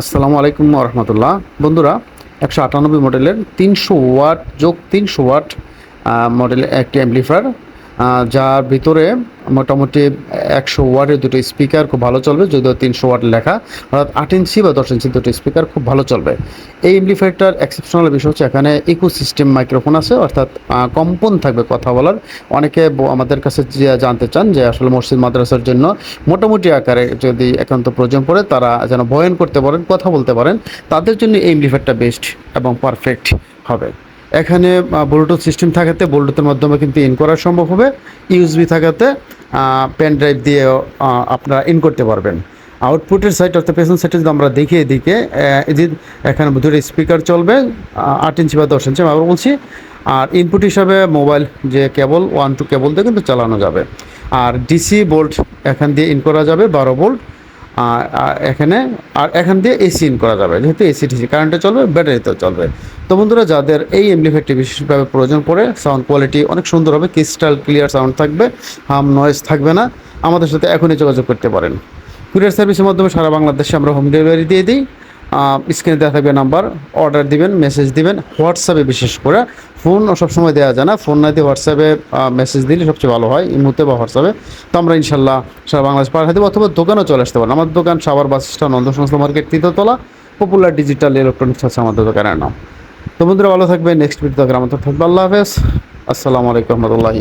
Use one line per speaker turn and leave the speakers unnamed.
আসসালামু আলাইকুম রহমতুল্লাহ। বন্ধুরা, একশো আটানব্বই মডেলের তিনশো ওয়াট যোগ তিনশো ওয়াট মডেলের একটি অ্যাম্পলিফায়ার যার ভিতরে মোটামুটি একশো ওয়াটের দুটো স্পিকার খুব ভালো চলবে, যদিও তিনশো ওয়াট লেখা। অর্থাৎ আট ইঞ্চি বা দশ ইঞ্চি দুটো স্পিকার খুব ভালো চলবে। এই অ্যাম্পলিফায়ারটার এক্সেপশনাল বিষয় হচ্ছে এখানে ইকো সিস্টেম মাইক্রোফোন আছে, অর্থাৎ কম্পন থাকবে কথা বলার। অনেকে আমাদের কাছে জানতে চান যে আসলে মসজিদ মাদ্রাসার জন্য মোটামুটি আকারে যদি একান্ত প্রয়োজন পড়ে, তারা যেন বয়ন করতে পারেন, কথা বলতে পারেন, তাদের জন্য এই অ্যাম্পলিফায়ারটা বেস্ট এবং পারফেক্ট হবে। এখানে ব্লুটুথ সিস্টেম থাকাতে ব্লুটুথের মাধ্যমে কিন্তু ইন করা সম্ভব হবে। ইউএসবি থাকাতে পেন ড্রাইভ দিয়ে আপনারা ইন করতে পারবেন। আউটপুটের সাইড অর্থাৎ পেছন সাইডে যদি আমরা দেখি এদিকে এখানে দুটো স্পিকার চলবে আট ইঞ্চি বা দশ ইঞ্চি আমি আবার বলছি, আর ইনপুট হিসাবে মোবাইল যে কেবল ওয়ান টু কেবল দিয়ে কিন্তু চালানো যাবে। আর ডিসি বোল্ট এখান দিয়ে ইন করা যাবে, বারো আর এখানে, আর এখান দিয়ে এসি ইন করা যাবে। যেহেতু এসি টিসি কারেন্টে চলবে ব্যাটারিতেও চলবে। তো বন্ধুরা, যাদের এই এমপ্লিফায়ারটি বিশেষভাবে প্রয়োজন পড়ে সাউন্ড কোয়ালিটি অনেক সুন্দর হবে ক্রিস্টাল ক্লিয়ার সাউন্ড থাকবে হাম নয়েজ থাকবে না। আমাদের সাথে এখনই যোগাযোগ করতে পারেন। কুরিয়ার সার্ভিসের মাধ্যমে সারা বাংলাদেশে আমরা হোম ডেলিভারি দিয়ে দিই। স্ক্রিনে দেওয়া থাকবে নাম্বার অর্ডার দিবেন মেসেজ দিবেন হোয়াটসঅ্যাপে বিশেষ করে। ফোন সবসময় দেওয়া যায় না, ফোন না দিয়ে হোয়াটসঅ্যাপে মেসেজ দিলে সবচেয়ে ভালো হয়, এই ইমুতে বা হোয়াটসঅ্যাপে তো আমরা ইনশাল্লাহ সারা বাংলাদেশ পাঠাতে দেবো অথবা দোকানেও চলে আসতে পারেন আমার দোকান সাবার বাস স্ট্যান্ড নন্দ সংস্থা মার্কেট তৃতীয়তলা পপুলার ডিজিটাল ইলেকট্রনিক্স আছে আমাদের দোকানের নাম। তো বন্ধুরা ভালো থাকবে নেক্সট ভিডিও আমাদের থাকবে। আল্লাহ হাফেজ। আসসালামু আলাইকুম রহমতুল্লাহি